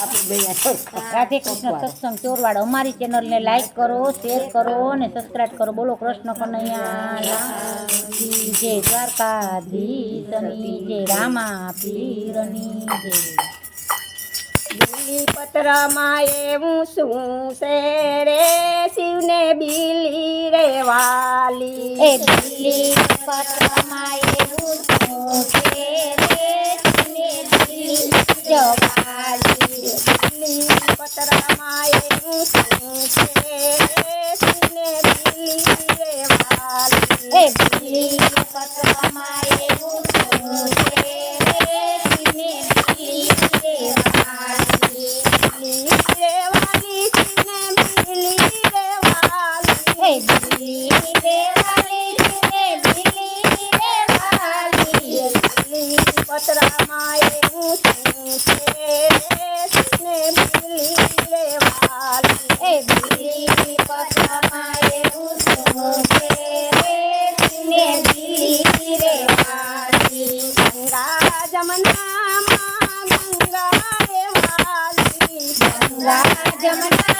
राधे कृष्ण सत्संग चोरवाड़ो अमारी चेनल ने लाइक करो शेर करो ने सब्सक्राइब करो बोलो कृष्ण कन्हैया जय द्वारकाधीशनी जय रामा पीरनी जय બિલી પત્ર માએ હું શું છે રે? શિવને બિલી રે વાલી. એ બિલી પત્ર માએ હું શું છે રે? શિવને બિલી રે વાલી. પતરામાં એવું શું છે ને બીલી રેવાલી એ બીલી પતરામાં એવું શું છે ને જમના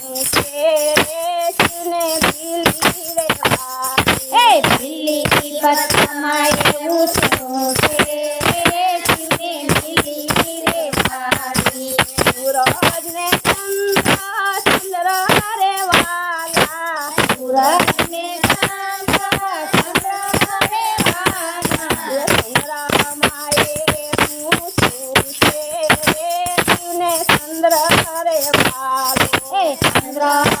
મને પીલી રેખા એ પીલી પર તમારે ઉસો છે. ચંદ્ર હરે ભાલો ચંદ્ર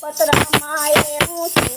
પતરા માયે હું છું